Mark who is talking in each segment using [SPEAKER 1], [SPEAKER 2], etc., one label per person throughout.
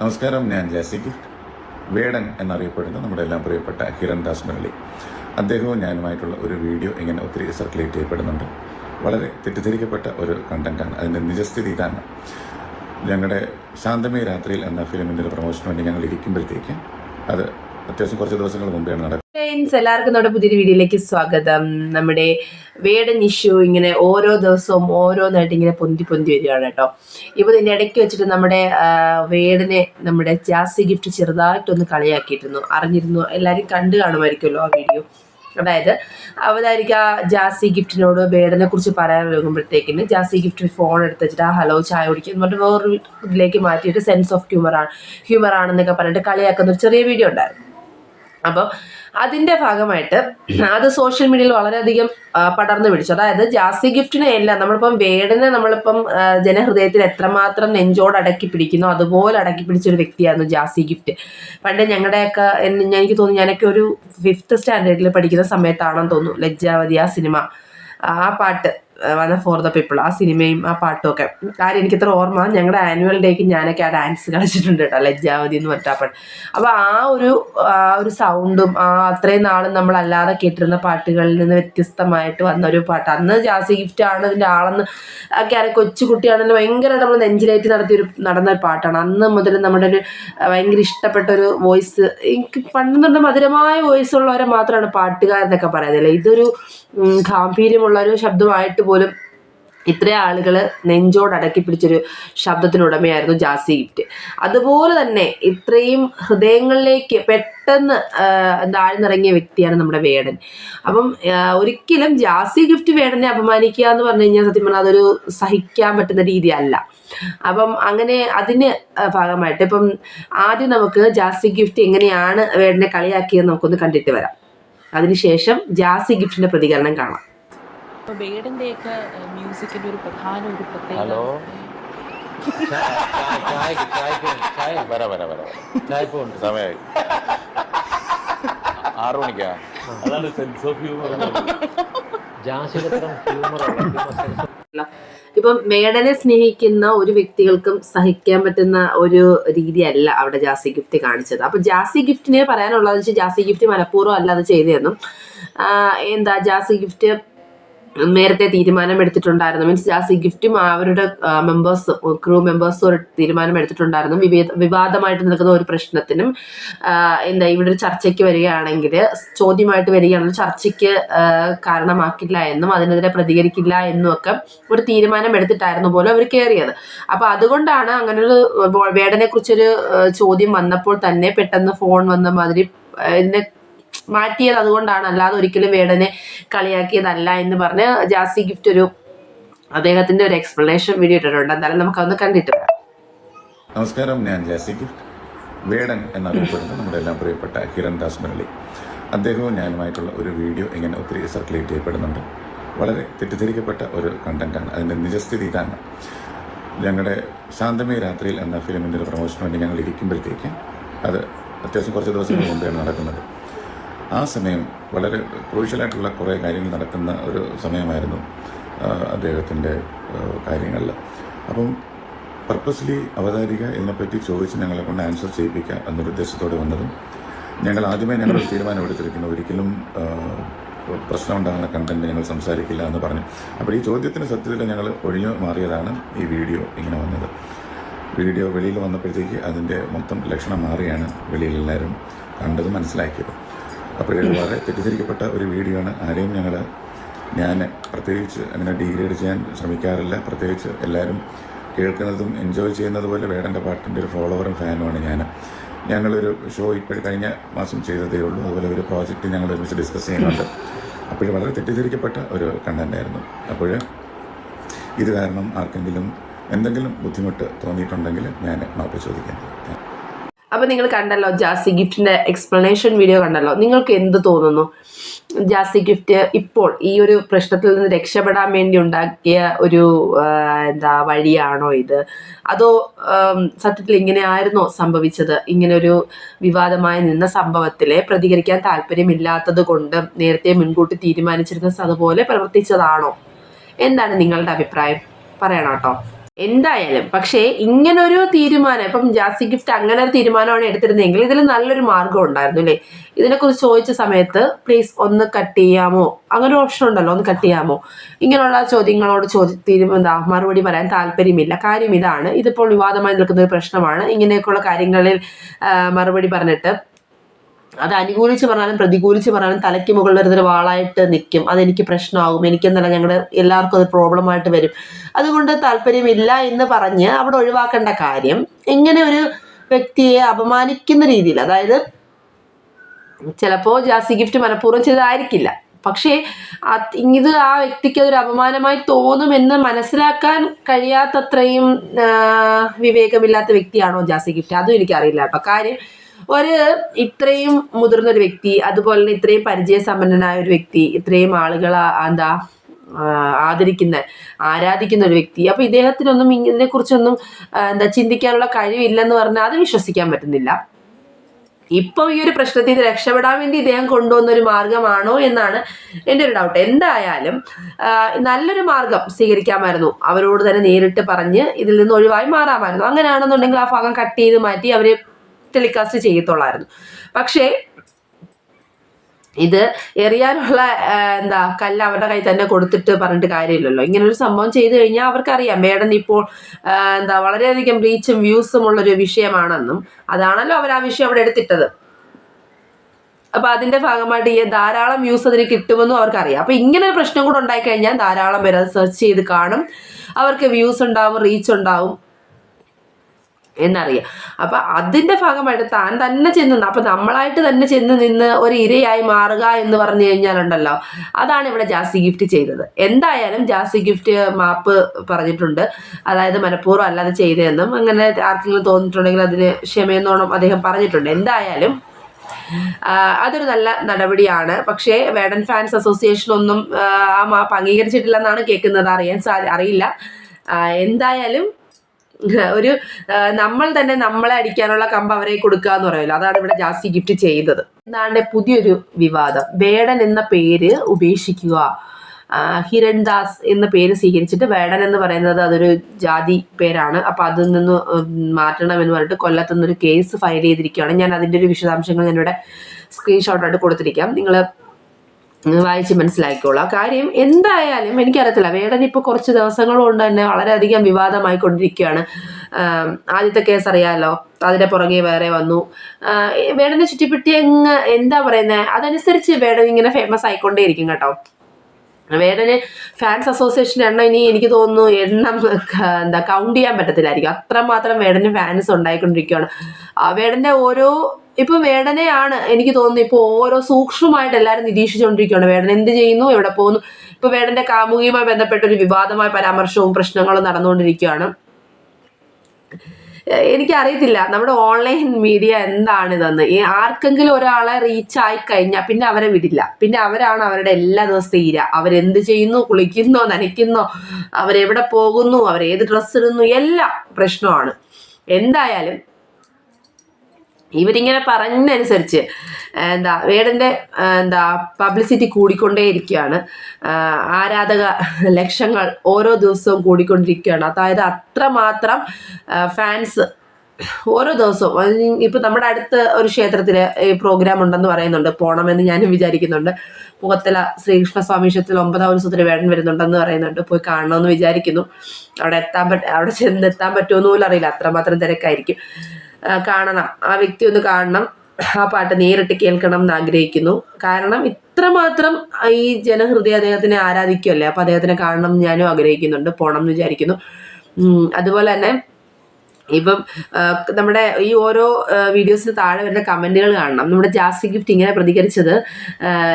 [SPEAKER 1] നമസ്കാരം ഞാൻ ജാസിക്ക് വേടൻ എന്നറിയപ്പെടുന്ന നമ്മുടെ എല്ലാം പ്രിയപ്പെട്ട ഹിരൺ ദാസ് മുരളി. അദ്ദേഹവും ഞാനുമായിട്ടുള്ള ഒരു വീഡിയോ ഇങ്ങനെ ഒത്തിരി സർക്കുലേറ്റ് ചെയ്യപ്പെടുന്നുണ്ട്. വളരെ തെറ്റിദ്ധരിക്കപ്പെട്ട ഒരു കണ്ടന്റാണ് അതിന്റെ നിജസ്ഥിതി ഇതാണ്. ഞങ്ങളുടെ ശാന്തമേ രാത്രിയിൽ എന്ന ഫിലിമിന്റെ ഒരു പ്രൊമോഷന് വേണ്ടി ഞങ്ങൾ ഇരിക്കുമ്പോഴത്തേക്ക് അത് അത്യാവശ്യം കുറച്ച് ദിവസങ്ങൾ മുമ്പെയാണ് നടക്കുന്നത്.
[SPEAKER 2] ഫ്രണ്ട്സ് എല്ലാവർക്കും നമ്മുടെ പുതിയൊരു വീഡിയോയിലേക്ക് സ്വാഗതം. നമ്മുടെ വേടൻ ഇഷ്യൂ ഇങ്ങനെ ഓരോ ദിവസവും ഓരോന്നായിട്ട് ഇങ്ങനെ പൊന്തി പൊന്തി വരികയാണ് കേട്ടോ. ഇപ്പോൾ ഇതിന്റെ ഇടയ്ക്ക് വെച്ചിട്ട് നമ്മുടെ വേടനെ നമ്മുടെ ജാസി ഗിഫ്റ്റ് ചെറുതായിട്ടൊന്ന് കളിയാക്കിയിരുന്നു അറിഞ്ഞിരുന്നു. എല്ലാവരും കണ്ടു കാണുമായിരിക്കുമല്ലോ ആ വീഡിയോ. അതായത് അവതായിരിക്കും ആ ജാസി ഗിഫ്റ്റിനോട് വേടനെ കുറിച്ച് പറയാൻ തുടങ്ങുമ്പോഴത്തേക്കിന് ജാസി ഗിഫ്റ്റ് ഫോൺ എടുത്ത് വെച്ചിട്ട് ആ ഹലോ ചായ കുടിക്കുക എന്ന് പറഞ്ഞിട്ട് വേറൊരു ഇതിലേക്ക് മാറ്റിയിട്ട് സെൻസ് ഓഫ് ഹ്യൂമർ ആണെന്നൊക്കെ പറഞ്ഞിട്ട് കളിയാക്കുന്ന ഒരു ചെറിയ വീഡിയോ ഉണ്ടായിരുന്നു. അപ്പോൾ അതിന്റെ ഭാഗമായിട്ട് അത് സോഷ്യൽ മീഡിയയിൽ വളരെയധികം പടർന്നു പിടിച്ചു. അതായത് ജാസി ഗിഫ്റ്റിനെ എല്ലാം നമ്മളിപ്പം വേടനെ നമ്മളിപ്പം ജനഹൃദയത്തിൽ എത്രമാത്രം നെഞ്ചോട് അടക്കി പിടിക്കുന്നു അതുപോലെ അടക്കി പിടിച്ചൊരു വ്യക്തിയായിരുന്നു ജാസി ഗിഫ്റ്റ് പണ്ട് ഞങ്ങളുടെയൊക്കെ എനിക്ക് തോന്നുന്നു ഞാനൊക്കെ ഒരു ഫിഫ്ത്ത് സ്റ്റാൻഡേർഡിൽ പഠിക്കുന്ന സമയത്താണെന്ന് തോന്നുന്നു ലജ്ജാവതി ആ സിനിമ. ആ പാട്ട്. വന്ന ഫോർ ദ പീപ്പിൾ ആ സിനിമയും ആ പാട്ടും ഒക്കെ കാര്യം എനിക്കിത്ര ഓർമ്മ ഞങ്ങളുടെ ആനുവൽ ഡേക്ക് ഞാനൊക്കെ ആ ഡാൻസ് കളിച്ചിട്ടുണ്ട് കേട്ടോ ലജ്ജാവതി എന്ന് പറഞ്ഞാൽ അപ്പോൾ. ആ ഒരു ആ ഒരു സൗണ്ടും ആ അത്രയും നാളും നമ്മളല്ലാതെ കേട്ടിരുന്ന പാട്ടുകളിൽ നിന്ന് വ്യത്യസ്തമായിട്ട് വന്ന ഒരു പാട്ട്. അന്ന് ജാസി ഗിഫ്റ്റ് ആണ് ഇതിന്റെ ആളെന്ന് ഒക്കെ ആരെ കൊച്ചു കുട്ടിയാണെന്ന് ഭയങ്കരമായിട്ട് നമ്മൾ നെഞ്ചിലേറ്റ് നടത്തിയൊരു നടന്ന ഒരു പാട്ടാണ്. അന്ന് മുതൽ നമ്മുടെ ഒരു ഭയങ്കര ഇഷ്ടപ്പെട്ട ഒരു വോയിസ് എനിക്ക് പണ്ട് തൊട്ട് മധുരമായ വോയിസ് ഉള്ളവരെ മാത്രമാണ് പാട്ടുകാരെന്നൊക്കെ പറയുന്നത് ഇതൊരു ഗാംഭീര്യമുള്ള ഒരു ശബ്ദമായിട്ട് പോലും ഇത്രയും ആളുകൾ നെഞ്ചോട് അടക്കി പിടിച്ചൊരു ശബ്ദത്തിനുടമയായിരുന്നു ജാസി ഗിഫ്റ്റ്. അതുപോലെ തന്നെ ഇത്രയും ഹൃദയങ്ങളിലേക്ക് പെട്ടെന്ന് താഴ്ന്നിറങ്ങിയ വ്യക്തിയാണ് നമ്മുടെ വേടൻ. അപ്പം ഒരിക്കലും ജാസി ഗിഫ്റ്റ് വേടനെ അപമാനിക്കുക എന്ന് പറഞ്ഞു കഴിഞ്ഞാൽ സത്യം പറഞ്ഞാൽ അതൊരു സഹിക്കാൻ പറ്റുന്ന രീതിയല്ല. അപ്പം അങ്ങനെ അതിന് ഭാഗമായിട്ട് ഇപ്പം ആദ്യം നമുക്ക് ജാസി ഗിഫ്റ്റ് എങ്ങനെയാണ് വേടനെ കളിയാക്കിയെന്ന് നമുക്കൊന്ന് കണ്ടിട്ട് വരാം. അതിനുശേഷം ജാസി ഗിഫ്റ്റിന്റെ പ്രതികരണം കാണാം.
[SPEAKER 3] ഒരു പ്രധാന ഒരു
[SPEAKER 4] ഹലോ? ചായ ചായക്ക് ചായ വര വര വര. ചായപ്പ് ഉണ്ട് സമയമായി ആറു മണിക്കാ?
[SPEAKER 5] അതാണ് സെൻസ് ഓഫ് ഹ്യൂമർ
[SPEAKER 4] ജാസിയുടെ തരം ഹ്യൂമർ
[SPEAKER 2] ഇപ്പം മേഡനെ സ്നേഹിക്കുന്ന ഒരു വ്യക്തികൾക്കും സഹിക്കാൻ പറ്റുന്ന ഒരു രീതിയല്ല അവിടെ ജാസി ഗിഫ്റ്റ് കാണിച്ചത്. അപ്പൊ ജാസി ഗിഫ്റ്റിനെ പറയാനുള്ളതെന്ന് വെച്ചാൽ ജാസി ഗിഫ്റ്റ് മനഃപൂർവം അല്ല അത് ചെയ്തതെന്നും എന്താ ജാസി ഗിഫ്റ്റ് നേരത്തെ തീരുമാനം എടുത്തിട്ടുണ്ടായിരുന്നു മീൻസ് ജാസി ഗിഫ്റ്റും അവരുടെ മെമ്പേഴ്സ് ക്രൂ മെമ്പേഴ്സും ഒരു തീരുമാനം എടുത്തിട്ടുണ്ടായിരുന്നു വിവേദ വിവാദമായിട്ട് നിൽക്കുന്ന ഒരു പ്രശ്നത്തിനും എന്താ ഇവിടെ ഒരു ചർച്ചയ്ക്ക് വരികയാണെങ്കിൽ ചോദ്യമായിട്ട് വരികയാണെങ്കിൽ ചർച്ചയ്ക്ക് കാരണമാക്കില്ല എന്നും അതിനെതിരെ പ്രതികരിക്കില്ല എന്നും ഒക്കെ ഒരു തീരുമാനം എടുത്തിട്ടായിരുന്നു പോലും അവർ കയറിയത്. അപ്പൊ അതുകൊണ്ടാണ് അങ്ങനൊരു വേടനെ കുറിച്ചൊരു ചോദ്യം വന്നപ്പോൾ തന്നെ പെട്ടെന്ന് ഫോൺ വന്ന മാതിരി ഇതിനെ മാറ്റിയത് അതുകൊണ്ടാണ് അല്ലാതെ ഒരിക്കലും വേടനെ കളിയാക്കിയതല്ല എന്ന് പറഞ്ഞ് ജാസി ഗിഫ്റ്റ് ഒരു അദ്ദേഹത്തിന്റെ ഒരു എക്സ്പ്ലനേഷൻ വീഡിയോ ഇട്ടിട്ടുണ്ട്. എന്തായാലും നമുക്കതൊന്ന് കണ്ടിട്ട് വരാം.
[SPEAKER 1] നമസ്കാരം. ഞാൻ ജാസി ഗിഫ്റ്റ് വേടൻ എന്നറിയപ്പെടുന്ന നമ്മുടെ എല്ലാം പ്രിയപ്പെട്ട ഹിരൺ ദാസ് മുരളി. അദ്ദേഹവും ഞാനുമായിട്ടുള്ള ഒരു വീഡിയോ ഇങ്ങനെ ഒത്തിരി സർക്കുലേറ്റ് ചെയ്യപ്പെടുന്നുണ്ട്. വളരെ തെറ്റിദ്ധരിക്കപ്പെട്ട ഒരു കണ്ടന്റാണ് അതിന്റെ നിജസ്ഥിതി ഇതാണ്. ഞങ്ങളുടെ ശാന്തമേ രാത്രിയിൽ എന്ന ഫിലിമിന്റെ ഒരു പ്രൊമോഷന് വേണ്ടി ഞങ്ങൾ ഇരിക്കുമ്പോഴത്തേക്ക് അത് അത്യാവശ്യം കുറച്ച് ദിവസങ്ങൾ മുമ്പെയാണ് നടക്കുന്നത്. ആ സമയം വളരെ ക്രൂഷ്യലായിട്ടുള്ള കുറേ കാര്യങ്ങൾ നടക്കുന്ന ഒരു സമയമായിരുന്നു അദ്ദേഹത്തിന്റെ കാര്യങ്ങളിൽ. അപ്പം പർപ്പസ്ലി അവതാരിക ഇതിനെപ്പറ്റി ചോദിച്ച് ഞങ്ങളെ കൊണ്ട് ആൻസർ ചെയ്യിപ്പിക്കുക എന്നൊരു ഉദ്ദേശത്തോടെ വന്നതും ഞങ്ങൾ ആദ്യമേ ഞങ്ങൾ തീരുമാനമെടുത്തിരിക്കുന്നു ഒരിക്കലും പ്രശ്നം ഉണ്ടാകുന്ന കണ്ടന്റ് ഞങ്ങൾ സംസാരിക്കില്ല എന്ന് പറഞ്ഞു. അപ്പോൾ ഈ ചോദ്യത്തിന് സത്യത്തിൽ ഞങ്ങൾ ഒഴിഞ്ഞു മാറിയതാണ് ഈ വീഡിയോ ഇങ്ങനെ വന്നത്. വീഡിയോ വെളിയിൽ വന്നപ്പോഴത്തേക്ക് അതിന്റെ മൊത്തം ലക്ഷണം മാറിയാണ് വെളിയിൽ എല്ലാവരും കണ്ടത് മനസ്സിലാക്കിയത്. അപ്പോൾ ഇത് വളരെ തെറ്റിദ്ധരിക്കപ്പെട്ട ഒരു വീഡിയോ ആണ്. ആരെയും ഞങ്ങൾ ഞാൻ പ്രത്യേകിച്ച് അങ്ങനെ ഡീഗ്രേഡ് ചെയ്യാൻ ശ്രമിക്കാറില്ല. പ്രത്യേകിച്ച് എല്ലാവരും കേൾക്കുന്നതും എൻജോയ് ചെയ്യുന്നത് പോലെ വേടന്റെ പാട്ടിന്റെ ഒരു ഫോളോവറും ഫാനുമാണ് ഞാൻ ഞങ്ങളൊരു ഷോ ഇപ്പോൾ കഴിഞ്ഞ മാസം ചെയ്തതേ ഉള്ളൂ. അതുപോലെ ഒരു പ്രോജക്റ്റ് ഞങ്ങൾ ഒരുമിച്ച് ഡിസ്കസ് ചെയ്യുന്നുണ്ട്. അപ്പോൾ വളരെ തെറ്റിദ്ധരിക്കപ്പെട്ട ഒരു കണ്ടന്റായിരുന്നു അപ്പോൾ ഇത് കാരണം ആർക്കെങ്കിലും എന്തെങ്കിലും ബുദ്ധിമുട്ട് തോന്നിയിട്ടുണ്ടെങ്കിൽ ഞാൻ മാപ്പ് ചോദിക്കാം.
[SPEAKER 2] അപ്പൊ നിങ്ങൾ കണ്ടല്ലോ ജാസി ഗിഫ്റ്റിന്റെ എക്സ്പ്ലനേഷൻ വീഡിയോ കണ്ടല്ലോ. നിങ്ങൾക്ക് എന്ത് തോന്നുന്നു? ജാസി ഗിഫ്റ്റ് ഇപ്പോൾ ഈ ഒരു പ്രശ്നത്തിൽ നിന്ന് രക്ഷപ്പെടാൻ വേണ്ടി ഉണ്ടാക്കിയ ഒരു എന്താ വഴിയാണോ ഇത്? അതോ സത്യത്തിൽ ഇങ്ങനെയായിരുന്നോ സംഭവിച്ചത്? ഇങ്ങനെ ഒരു വിവാദമായി നിന്ന സംഭവത്തിലെ പ്രതികരിക്കാൻ താല്പര്യമില്ലാത്തത് കൊണ്ട് നേരത്തെ മുൻകൂട്ടി തീരുമാനിച്ചിരുന്ന അതുപോലെ പ്രവർത്തിച്ചതാണോ? എന്താണ് നിങ്ങളുടെ അഭിപ്രായം? പറയണം എന്തായാലും പക്ഷേ ഇങ്ങനൊരു തീരുമാനം ഇപ്പം ജാസി ഗിഫ്റ്റ് അങ്ങനെ ഒരു തീരുമാനമാണ് എടുത്തിരുന്നതെങ്കിൽ ഇതിൽ നല്ലൊരു മാർഗം ഉണ്ടായിരുന്നു അല്ലേ? ഇതിനെക്കുറിച്ച് ചോദിച്ച സമയത്ത് പ്ലീസ് ഒന്ന് കട്ട് ചെയ്യാമോ? അങ്ങനെ ഓപ്ഷൻ ഉണ്ടല്ലോ ഒന്ന് കട്ട് ചെയ്യാമോ? ഇങ്ങനെയുള്ള ചോദ്യങ്ങളോട് ചോദി എന്താ മറുപടി പറയാൻ താല്പര്യമില്ല. കാര്യം ഇതാണ് ഇതിപ്പോൾ വിവാദമായി നിൽക്കുന്ന ഒരു പ്രശ്നമാണ്. ഇങ്ങനെയൊക്കെയുള്ള കാര്യങ്ങളിൽ മറുപടി പറഞ്ഞിട്ട് അത് അനുകൂലിച്ച് പറഞ്ഞാലും പ്രതികൂലിച്ച് പറഞ്ഞാലും തലയ്ക്ക് മുകളിൽ വരുന്നൊരു വാളായിട്ട് നിൽക്കും. അതെനിക്ക് പ്രശ്നമാകും. എനിക്കെന്നല്ല ഞങ്ങളുടെ എല്ലാവർക്കും അത് പ്രോബ്ലമായിട്ട് വരും. അതുകൊണ്ട് താല്പര്യമില്ല എന്ന് പറഞ്ഞ് അവിടെ ഒഴിവാക്കേണ്ട കാര്യം ഇങ്ങനെ ഒരു വ്യക്തിയെ അപമാനിക്കുന്ന രീതിയിൽ അതായത് ചിലപ്പോൾ ജാസി ഗിഫ്റ്റ് മനഃപൂർവം ചെയ്തതായിരിക്കില്ല. പക്ഷേ ഇത് ആ വ്യക്തിക്ക് അതൊരു അപമാനമായി തോന്നുമെന്ന് മനസ്സിലാക്കാൻ കഴിയാത്തത്രയും വിവേകമില്ലാത്ത വ്യക്തിയാണോ ജാസി ഗിഫ്റ്റ്? അതും എനിക്കറിയില്ല കേട്ടോ. കാര്യം ഒരു ഇത്രയും മുതിർന്ന ഒരു വ്യക്തി അതുപോലെ തന്നെ ഇത്രയും പരിചയസമ്പന്നനായ ഒരു വ്യക്തി ഇത്രയും ആളുകൾ എന്താ ആദരിക്കുന്ന ആരാധിക്കുന്ന ഒരു വ്യക്തി. അപ്പോൾ ഇദ്ദേഹത്തിനൊന്നും ഇതിനെ കുറിച്ചൊന്നും എന്താ ചിന്തിക്കാനുള്ള കഴിവില്ലെന്ന് പറഞ്ഞാൽ അത് വിശ്വസിക്കാൻ പറ്റുന്നില്ല. ഇപ്പൊ ഈ ഒരു പ്രശ്നത്തിൽ നിന്ന് രക്ഷപ്പെടാൻ വേണ്ടി ഇദ്ദേഹം കൊണ്ടുവന്ന ഒരു മാർഗമാണോ എന്നാണ് എന്റെ ഒരു ഡൗട്ട് എന്തായാലും നല്ലൊരു മാർഗം സ്വീകരിക്കാമായിരുന്നു. അവരോട് തന്നെ നേരിട്ട് പറഞ്ഞ് ഇതിൽ നിന്ന് ഒഴിവായി മാറാമായിരുന്നു. അങ്ങനെയാണെന്നുണ്ടെങ്കിൽ ആ ഭാഗം കട്ട് ചെയ്ത് മാറ്റി അവർ ടെലികാസ്റ്റ് ചെയ്യത്തുള്ളായിരുന്നു. പക്ഷേ ഇത് എറിയാനുള്ള എന്താ കല്ല് അവരുടെ കയ്യിൽ തന്നെ കൊടുത്തിട്ട് പറഞ്ഞിട്ട് കാര്യമില്ലല്ലോ. ഇങ്ങനെ ഒരു സംഭവം ചെയ്തു കഴിഞ്ഞാൽ അവർക്കറിയാം. മേഡൻ ഇപ്പോൾ എന്താ വളരെയധികം റീച്ചും വ്യൂസും ഉള്ളൊരു വിഷയമാണെന്നും അതാണല്ലോ അവർ ആ വിഷയം അവിടെ എടുത്തിട്ടത്. അപ്പൊ അതിന്റെ ഭാഗമായിട്ട് ഈ ധാരാളം വ്യൂസ് അതിന് കിട്ടുമെന്നും അവർക്കറിയാം. അപ്പൊ ഇങ്ങനെ ഒരു പ്രശ്നം കൂടെ ഉണ്ടായി കഴിഞ്ഞാൽ ധാരാളം പേര് അത് സെർച്ച് ചെയ്ത് കാണും. അവർക്ക് വ്യൂസ് ഉണ്ടാവും റീച്ച് ഉണ്ടാവും. എന്നറിയാം. അപ്പൊ അതിന്റെ ഭാഗമായിട്ട് താൻ തന്നെ ചെന്ന് അപ്പൊ നമ്മളായിട്ട് തന്നെ ചെന്ന് നിന്ന് ഒരു ഇരയായി മാറുക എന്ന് പറഞ്ഞു കഴിഞ്ഞാലുണ്ടല്ലോ അതാണ് ഇവിടെ ജാസി ഗിഫ്റ്റ് ചെയ്തത്. എന്തായാലും ജാസി ഗിഫ്റ്റ് മാപ്പ് പറഞ്ഞിട്ടുണ്ട്. അതായത് മനഃപൂർവം അല്ലാതെ ചെയ്തതെന്നും അങ്ങനെ ആർക്കെങ്കിലും തോന്നിയിട്ടുണ്ടെങ്കിൽ അതിന് ക്ഷമയെന്നോണം അദ്ദേഹം പറഞ്ഞിട്ടുണ്ട്. എന്തായാലും അതൊരു നല്ല നടപടിയാണ്. പക്ഷേ വേടൻ ഫാൻസ് അസോസിയേഷൻ ഒന്നും ആ മാപ്പ് അംഗീകരിച്ചിട്ടില്ലെന്നാണ് കേൾക്കുന്നത്. അറിയാൻ സാ അറിയില്ല. എന്തായാലും ഒരു നമ്മൾ തന്നെ നമ്മളെ അടിക്കാനുള്ള കമ്പ് അവരെ കൊടുക്കുക എന്ന് പറയുമല്ലോ. അതാണ് ഇവിടെ ജാസ്തി ഗിഫ്റ്റ് ചെയ്തത്. എന്താണ് പുതിയൊരു വിവാദം. വേടൻ എന്ന പേര് ഉപേക്ഷിക്കുക. ഹിരൺദാസ് എന്ന പേര് സ്വീകരിച്ചിട്ട് വേടൻ എന്ന് പറയുന്നത് അതൊരു ജാതി പേരാണ്. അപ്പം അതിൽ നിന്ന് മാറ്റണം എന്ന് പറഞ്ഞിട്ട് കൊല്ലത്ത് നിന്നൊരു കേസ് ഫയൽ ചെയ്തിരിക്കുകയാണ്. ഞാൻ അതിന്റെ ഒരു വിശദാംശങ്ങൾ ഞാനിവിടെ സ്ക്രീൻഷോട്ടായിട്ട് കൊടുത്തിരിക്കാം. നിങ്ങൾ വായിച്ച് മനസ്സിലാക്കിക്കോളാം. കാര്യം എന്തായാലും എനിക്കറിയത്തില്ല. വേടൻ ഇപ്പോൾ കുറച്ച് ദിവസങ്ങൾ കൊണ്ട് തന്നെ വളരെയധികം വിവാദമായിക്കൊണ്ടിരിക്കുകയാണ് ആം, ആദ്യത്തെ കേസ് അറിയാമല്ലോ അതിന്റെ പുറകെ വേറെ വന്നു. ആ, വേടനെ ചുറ്റിപ്പറ്റി എങ്ങ് എന്താ പറയുന്നത് അതനുസരിച്ച് വേടൻ ഇങ്ങനെ ഫേമസ് ആയിക്കൊണ്ടേയിരിക്കും കേട്ടോ. വേടന് ഫാൻസ് അസോസിയേഷൻ എണ്ണം ഇനി എനിക്ക് തോന്നുന്നു എണ്ണം എന്താ കൗണ്ട് ചെയ്യാൻ പറ്റത്തില്ലായിരിക്കും. അത്രമാത്രം വേടന് ഫാൻസ് ഉണ്ടായിക്കൊണ്ടിരിക്കുകയാണ്. വേടന്റെ ഓരോ ഇപ്പൊ വേടനെയാണ് എനിക്ക് തോന്നുന്നത് ഇപ്പോൾ ഓരോ സൂക്ഷ്മമായിട്ട് എല്ലാവരും നിരീക്ഷിച്ചുകൊണ്ടിരിക്കുകയാണ്. വേടൻ എന്ത് ചെയ്യുന്നു? എവിടെ പോകുന്നു? ഇപ്പൊ വേടന്റെ കാമുകിയുമായി ബന്ധപ്പെട്ട ഒരു വിവാദമായ പരാമർശവും പ്രശ്നങ്ങളും നടന്നുകൊണ്ടിരിക്കുകയാണ്. എനിക്കറിയത്തില്ല. നമ്മുടെ ഓൺലൈൻ മീഡിയ എന്താണിതെന്ന്. ഈ ആർക്കെങ്കിലും ഒരാളെ റീച്ച് ആയി കഴിഞ്ഞാൽ പിന്നെ അവരെ വിടില്ല. പിന്നെ അവരാണ് അവരുടെ എല്ലാ ദിവസത്തെ ഇര. അവരെന്ത് ചെയ്യുന്നു? കുളിക്കുന്നോ? നനയ്ക്കുന്നോ? അവരെവിടെ പോകുന്നു? അവരേത് ഡ്രസ്സ് ഇടുന്നു? എല്ലാം പ്രശ്നമാണ്. എന്തായാലും ഇവരിങ്ങനെ പറഞ്ഞനുസരിച്ച് എന്താ വേടന്റെ എന്താ പബ്ലിസിറ്റി കൂടിക്കൊണ്ടേയിരിക്കുകയാണ്. ആരാധക ലക്ഷങ്ങൾ ഓരോ ദിവസവും കൂടിക്കൊണ്ടിരിക്കുകയാണ്. അതായത് അത്രമാത്രം ഫാൻസ് ഓരോ ദിവസവും ഇപ്പം നമ്മുടെ അടുത്ത് ഒരു ക്ഷേത്രത്തിൽ ഈ പ്രോഗ്രാം ഉണ്ടെന്ന് പറയുന്നുണ്ട്. പോകണമെന്ന് ഞാനും വിചാരിക്കുന്നുണ്ട്. മുഖത്തല ശ്രീകൃഷ്ണ സ്വാമി ക്ഷേത്രത്തിൽ ഒമ്പതാം ഉത്സവത്തിന് വേടൻ വരുന്നുണ്ടെന്ന് പറയുന്നുണ്ട്. പോയി കാണണമെന്ന് വിചാരിക്കുന്നു. അവിടെ എത്താൻ പറ്റ അവിടെ ചെന്ന് എത്താൻ പറ്റുമെന്ന് പോലും അറിയില്ല. അത്രമാത്രം തിരക്കായിരിക്കും. കാണണം. ആ വ്യക്തി ഒന്ന് കാണണം. ആ പാട്ട് നേരിട്ട് കേൾക്കണം എന്ന് ആഗ്രഹിക്കുന്നു. കാരണം ഇത്രമാത്രം ഈ ജനഹൃദയ അദ്ദേഹത്തിനെ ആരാധിക്കുമല്ലേ അപ്പോൾ അദ്ദേഹത്തിനെ കാണണം ഞാനും ആഗ്രഹിക്കുന്നുണ്ട്. പോകണം എന്ന് വിചാരിക്കുന്നു. അതുപോലെ തന്നെ ഇപ്പം നമ്മുടെ ഈ ഓരോ വീഡിയോസിന് താഴെ വരുന്ന കമന്റുകൾ കാണണം. നമ്മുടെ ജാസി ഗിഫ്റ്റ് ഇങ്ങനെ പ്രതികരിച്ചത്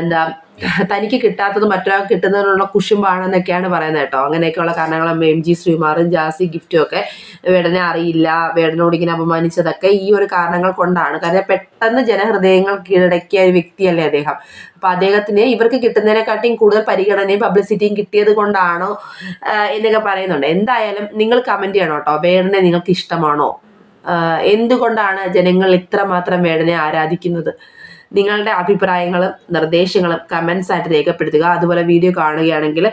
[SPEAKER 2] എന്താ തനിക്ക് കിട്ടാത്തത് മറ്റൊരാൾക്ക് കിട്ടുന്നതിനുള്ള കുശുമ്പാണെന്നൊക്കെയാണ് പറയുന്നത് കേട്ടോ. അങ്ങനെയൊക്കെയുള്ള കാരണങ്ങൾ എം ജി ശ്രീമാറും ജാസി ഗിഫ്റ്റും ഒക്കെ വേടനെ അറിയില്ല വേടനോട് ഇങ്ങനെ അപമാനിച്ചതൊക്കെ ഈ ഒരു കാരണങ്ങൾ കൊണ്ടാണ്. കാരണം പെട്ടെന്ന് ജനഹൃദയങ്ങൾ കീഴടക്കിയ ഒരു വ്യക്തിയല്ലേ അദ്ദേഹം. അപ്പൊ അദ്ദേഹത്തിന് ഇവർക്ക് കിട്ടുന്നതിനെക്കാട്ടിയും കൂടുതൽ പരിഗണനയും പബ്ലിസിറ്റിയും കിട്ടിയത് കൊണ്ടാണോ എന്നൊക്കെ പറയുന്നുണ്ട്. എന്തായാലും നിങ്ങൾ കമന്റ് ചെയ്യണം കേട്ടോ. വേടനെ നിങ്ങൾക്ക് ഇഷ്ടമാണോ? എന്തുകൊണ്ടാണ് ജനങ്ങൾ ഇത്രമാത്രം വേടനെ ആരാധിക്കുന്നത്? നിങ്ങളുടെ അഭിപ്രായങ്ങളും നിർദ്ദേശങ്ങളും കമൻസ് ആയിട്ട് രേഖപ്പെടുത്തുക. അതുപോലെ വീഡിയോ കാണുകയാണെങ്കിൽ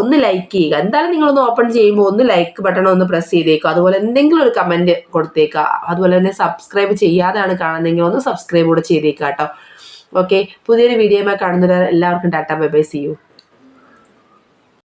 [SPEAKER 2] ഒന്ന് ലൈക്ക് ചെയ്യുക. എന്തായാലും നിങ്ങളൊന്ന് ഓപ്പൺ ചെയ്യുമ്പോൾ ഒന്ന് ലൈക്ക് ബട്ടൺ ഒന്ന് പ്രസ് ചെയ്തേക്കുക. അതുപോലെ എന്തെങ്കിലും ഒരു കമന്റ് കൊടുത്തേക്കുക. അതുപോലെ തന്നെ സബ്സ്ക്രൈബ് ചെയ്യാതെയാണ് കാണുന്നതെങ്കിൽ ഒന്ന് സബ്സ്ക്രൈബ് കൂടെ ചെയ്തേക്കുക കേട്ടോ. ഓക്കെ പുതിയൊരു വീഡിയോയുമായി കാണുന്നവരെ എല്ലാവർക്കും tata bye bye see you